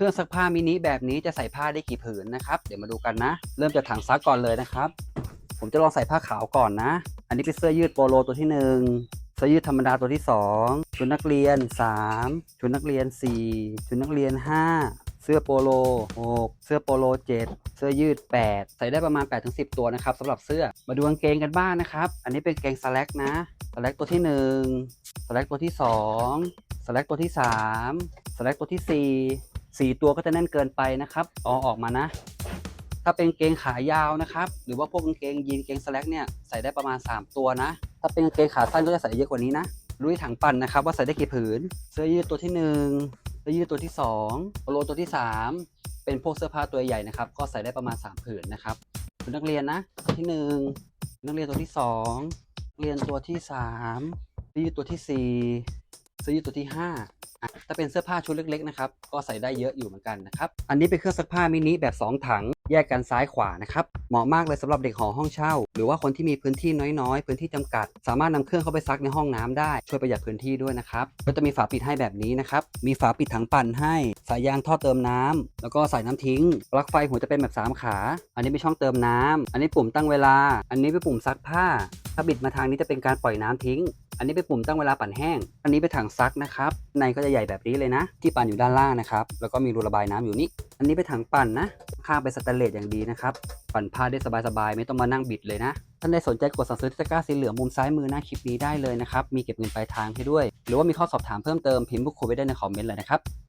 เครื่องซักผ้ามินิแบบนี้จะใส่ผ้าได้กี่ผืนนะครับ เดี๋ยวมาดูกันนะ เริ่มจากถังซักก่อนเลยนะครับ ผมจะลองใส่ผ้าขาวก่อนนะ อันนี้เป็นเสื้อยืดโปโลตัวที่ 1 เสื้อยืดธรรมดาตัวที่ 2 ชุดนักเรียน 3 ชุดนักเรียน 4 ชุดนักเรียน 5เสื้อโปโล 6 เสื้อโปโล 7 เสื้อยืด 8 ใส่ได้ประมาณ 8-10 ตัวนะครับสำหรับเสื้อ มาดูกางเกงกันบ้างนะครับ อันนี้เป็นเกงสแลกนะสแลกตัวที่ 1สแลกตัวที่ 2สแลกตัวที่ 3สแลกตัวที่ 4 4 ตัวก็จะแน่นเกินไปนะครับเอาออกมานะ ถ้าเป็นเกงขายาวนะครับ หรือว่าพวกกางเกงยีนเกงสแลกเนี่ยใส่ได้ประมาณ 3 ตัวนะ ถ้าเป็นกางเกงขาสั้นก็จะใส่เยอะกว่านี้นะลุยถังปั่นนะครับว่าใส่ได้กี่ผืน เสื้อยืดตัวที่1เสื้อยืดตัวที่2โปโลตัวที่ 3 เป็นพวกเสื้อผ้าตัวใหญ่นะครับ ก็ใส่ได้ประมาณ 3 ผืนนะครับชุดนักเรียนนะตัวที่1นักเรียนตัวที่2เรียนตัวที่3เสื้อยืดตัวที่4เสื้อยืดตัวที่5 ถ้าเป็นเสื้อผ้าชุดเล็กๆนะครับก็ใส่ได้เยอะอยู่เหมือนกันนะครับอันนี้เป็นเครื่องซักผ้ามินิแบบ 2 ถัง แยกกันซ้ายขวานะครับเหมาะมากเลยสำหรับเด็กหอห้องเช่า หรือว่าคนที่มีพื้นที่น้อยๆ พื้นที่จำกัด สามารถนำเครื่องเข้าไปซักในห้องน้ำได้ช่วยประหยัดพื้นที่ด้วยนะครับก็จะมีฝาปิดให้แบบนี้นะครับมีฝาปิดถังปั่นให้สายยางท่อเติมน้ำแล้วก็สายน้ำทิ้งปลั๊กไฟหัวจะเป็นแบบ 3 ขา อันนี้เป็นช่องเติมน้ำอันนี้ปุ่มตั้งเวลา อันนี้เป็นปุ่มซักผ้า ถ้าบิดมาทางนี้จะเป็นการปล่อยน้ำทิ้ง อันนี้เป็นปุ่มตั้งเวลาปั่นแห้ง อันนี้เป็นถังซักนะครับ ในก็จะใหญ่แบบนี้เลยนะ ที่ปั่นอยู่ด้านล่างนะครับ แล้วก็มีรูระบายน้ำอยู่นี่ อันนี้เป็นถังปั่นนะ ข้างเป็นสแตนเลสอย่างดีนะครับ ปั่นผ้าได้สบายๆ ไม่ต้องมานั่งบิดเลยนะ ท่านใดสนใจกดสั่งซื้อที่ตะกร้าสีเหลืองมุมซ้ายมือหน้าคลิปนี้ได้เลยนะครับ มีเก็บเงินปลายทางให้ด้วย หรือว่ามีข้อสอบถามเพิ่มเติมพิมพ์บุกคุยไว้ได้ในคอมเมนต์เลยนะครับ